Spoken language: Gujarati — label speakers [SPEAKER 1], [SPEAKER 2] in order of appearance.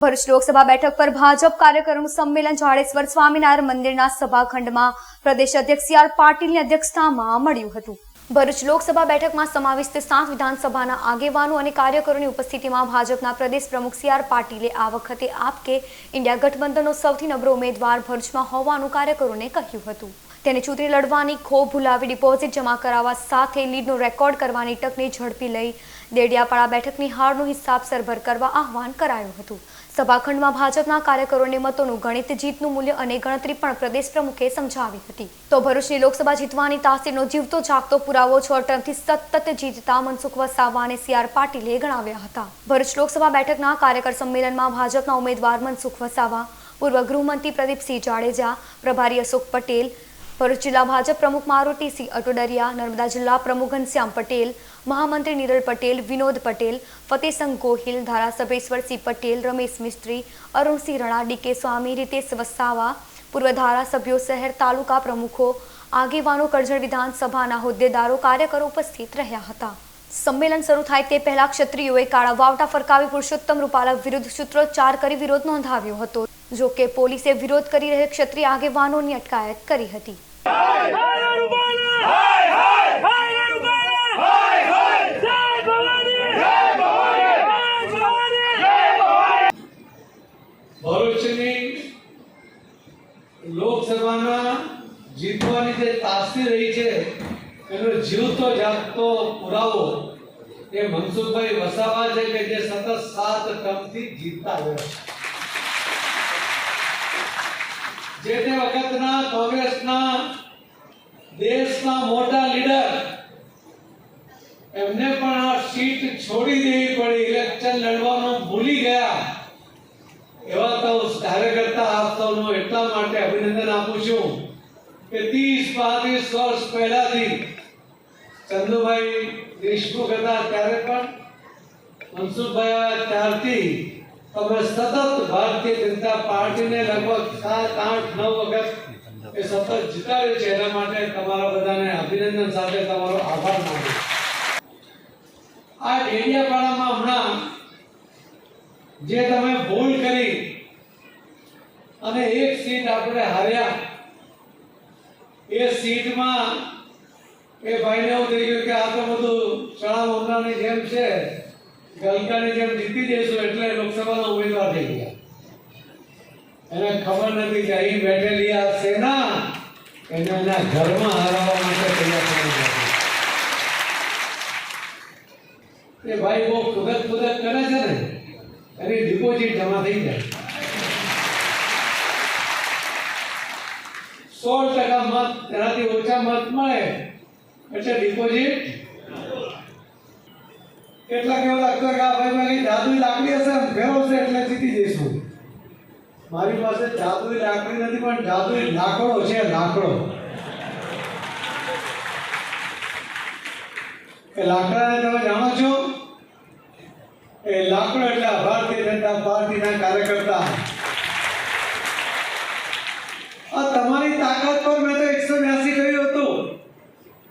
[SPEAKER 1] ભરૂચ લોકસભા બેઠક પર ભાજપ કાર્યકરોનું સંમેલન જાડેશ્વર સ્વામિનારાયણ મંદિરના સભાખંડમાં પ્રદેશ અધ્યક્ષ સી આર પાટીલની અધ્યક્ષતામાં મળ્યું હતું. ભરૂચ લોકસભા બેઠકમાં સમાવિષ્ટ સાત વિધાનસભાના આગેવાનો અને કાર્યકરોની ઉપસ્થિતિમાં ભાજપના પ્રદેશ પ્રમુખ સી આર પાટીલે આ વખતે આપ કે ઇન્ડિયા ગઠબંધનનો સૌથી નબળો ઉમેદવાર ભરૂચમાં હોવાનું કાર્યકરોને કહ્યું હતું. તેને ચૂંટણી લડવાની ખો ભૂલાવી ડિપોઝિટ જમા કરાવવા સાથે લીડનો રેકોર્ડ કરવાની તકને ઝડપી લઈ દેડિયાપાડા બેઠકની હારનો હિસાબ સરભર કરવા આહવાન કરાયું હતું. સભાખંડમાં ભાજપના કાર્યકરોને મતોનું ગણિત, જીતનું મૂલ્ય અને ગણતરી પણ પ્રદેશ પ્રમુખે સમજાવી હતી. તો ભરૂચની લોકસભા જીતવાની તાસીરનો જીવતો જાગતો પુરાવો છ ટર્મથી સતત જીતતા મનસુખ વસાવા અને સી આર પાટીલે ગણાવ્યા હતા. ભરૂચ લોકસભા બેઠકના કાર્યકર સંમેલનમાં ભાજપના ઉમેદવાર મનસુખ વસાવા, પૂર્વ ગૃહમંત્રી પ્રદીપસિંહ જાડેજા, પ્રભારી અશોક પટેલ ભરૂચ જિલ્લા ભાજપ પ્રમુખ મારુતિસિંહ અટોડરિયા, નર્મદા જિલ્લા પ્રમુખ ઘનશ્યામ પટેલ, મહામંત્રી નિરલ પટેલ, વિનોદ પટેલ ફતેહસંગ ગોહિલ, ધારાસભ્ય ઈશ્વરસિંહ પટેલ, રમેશ મિસ્ત્રી, અરુણસિંહ રણા ડીકે સ્વામી, રીતેશ વસાવા, પૂર્વ ધારાસભ્યો, શહેર તાલુકા પ્રમુખો, આગેવાનો, કરજણ વિધાનસભાના હોદ્દેદારો, કાર્યકરો ઉપસ્થિત રહ્યા હતા. સંમેલન શરૂ થાય તે પહેલા ક્ષત્રિયોએ કાળા વાવટા ફરકાવી પુરુષોત્તમ રૂપાલા વિરુદ્ધ સૂત્રોચ્ચાર કરી વિરોધ નોંધાવ્યો હતો. જો કે પોલીસે વિરોધ કરી રહેલ ક્ષત્રિય આગેવાનોની અટકાયત કરી હતી.
[SPEAKER 2] ભરૂચની લોકસભાના જીતવાની જે તાસી રહી છે એનો જીવતો જાગતો પુરાવો એ મનસુખભાઈ વસાવા છે કે જે સતત સાત ટર્મથી જીતતા રહ્યા છે. જે તે વખતના કોંગ્રેસના દેશના મોટા લીડર એમને પણ આ સીટ છોડી દેવી પડી. ઇલેક્શન લડવાનું ભૂલી ગયા. એવા તો કાર્યકર્તા આપ સૌનો એટલા માટે અભિનંદન આપું છું કે ત્રીસ પાંત્રીસ વર્ષ પહેલાથી ચંદુભાઈ દેશમુખ હતા ત્યારે પણ, મનસુખભાઈ ત્યારથી તમે સતત ભારતીય જનતા પાર્ટીને લગભગ સાત, આઠ, નવ વખત એ સતત જીતાડે છે, એના માટે તમારા બધાને અભિનંદન સાથે તમારો આભાર માનું આ ડેડિયાપાડામાં હમણાં જે તમે ભૂલ કરી અને એક સીટ આપણે હાર્યા, એ સીટમાં એ ભાઈને એવું થઈ ગયું કે આ તો બધું ચણા મમરાની જેમ છે. ગલકાની જેમ જીતી જઈશું એટલે લોકસભાનો ઉમેદવાર થઈ ગયા. એને ખબર નથી કે અહીં બેઠેલી આ સેના એને એના ઘરમાં હરાવવા માટે તૈયાર થઈ એ ભાઈ બહુ કુદરત કુદરત કરે છે ને, એની ડિપોઝિટ જમા થઈ જાય. સોળ ટકા મત એનાથી ઓછા મત મળે, એટલે ડિપોઝિટ કેટલાક કેવો લાગતું કે આ ભાઈ કઈ જાદુઈ લાકડી હશે ફેરવશે એટલે જીતી જઈશું. મારી પાસે જાદુઈ લાકડી નથી, પણ જાદુઈ લાકડો છે, લાકડો. એ લાકડાને તમે જાણો છો? એ લાકડો એટલે ભારતીય જનતા પાર્ટીના કાર્યકર્તા.